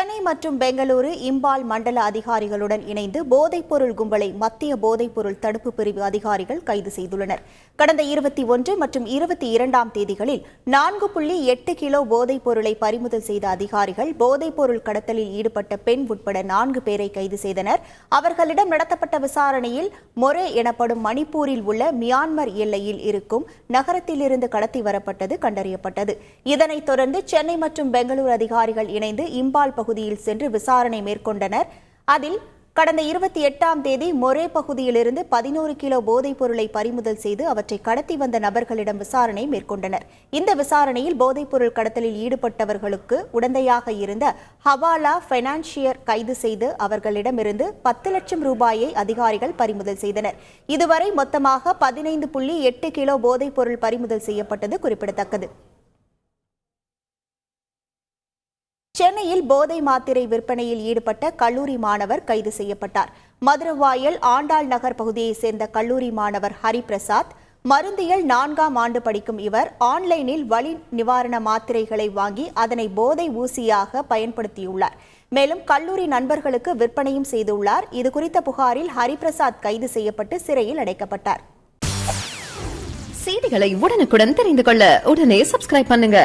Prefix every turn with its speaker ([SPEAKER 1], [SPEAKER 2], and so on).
[SPEAKER 1] சென்னை மற்றும் பெங்களூரு இம்பால் மண்டல அதிகாரிகளுடன் இணைந்து போதைப்பொருள் கும்பலை மத்திய போதைப்பொருள் தடுப்பு பிரிவு அதிகாரிகள் கைது செய்துள்ளனர். கடந்த இருபத்தி ஒன்று மற்றும் இருபத்தி இரண்டாம் தேதிகளில் நான்கு புள்ளி எட்டு கிலோ போதைப் பொருளை பறிமுதல் செய்த அதிகாரிகள் போதைப்பொருள் கடத்தலில் ஈடுபட்ட பெண் உட்பட நான்கு பேரை கைது செய்தனர். அவர்களிடம் நடத்தப்பட்ட விசாரணையில் மொரே எனப்படும் மணிப்பூரில் உள்ள மியான்மர் எல்லையில் இருக்கும் நகரத்திலிருந்து கடத்தி வரப்பட்டது கண்டறியப்பட்டது. இதனைத் தொடர்ந்து சென்னை மற்றும் பெங்களூரு அதிகாரிகள் இணைந்து இம்பால் பகுதி பகுதியில் சென்று விசாரணை மேற்கொண்டனர். அதில் கடந்த இருபத்தி எட்டாம் தேதி மொரே பகுதியிலிருந்து பதினோரு கிலோ போதைப் பொருளை பறிமுதல் செய்து அவற்றை கடத்தி வந்த நபர்களிடம் விசாரணை மேற்கொண்டனர். இந்த விசாரணையில் போதைப் பொருள் கடத்தலில் ஈடுபட்டவர்களுக்கு உடந்தையாக இருந்த ஹவாலா பைனான்சியர் கைது செய்து அவர்களிடமிருந்து பத்து லட்சம் ரூபாயை அதிகாரிகள் பறிமுதல் செய்தனர். இதுவரை மொத்தமாக பதினைந்து புள்ளி எட்டு கிலோ போதைப் பொருள் பறிமுதல் செய்யப்பட்டது குறிப்பிடத்தக்கது. சென்னையில் போதை மாத்திரை விற்பனையில் ஈடுபட்ட கல்லூரி மாணவர் கைது செய்யப்பட்டார். மதுரவாயல் ஆண்டாள் நகர் பகுதியைச் சேர்ந்த கல்லூரி மாணவர் ஹரிபிரசாத் மருந்தியல் நான்காம் ஆண்டு படிக்கும் இவர் ஆன்லைனில் வலி நிவாரண மாத்திரைகளை வாங்கி அதனை போதை ஊசியாக பயன்படுத்தியுள்ளார். மேலும் கல்லூரி நண்பர்களுக்கு விற்பனையும் செய்துள்ளார். இதுகுறித்த புகாரில் ஹரிபிரசாத் கைது செய்யப்பட்டு சிறையில் அடைக்கப்பட்டார்.
[SPEAKER 2] செய்திகளை உடனுக்குடன் தெரிந்து கொள்ள உடனே சப்ஸ்கிரைப் பண்ணுங்க.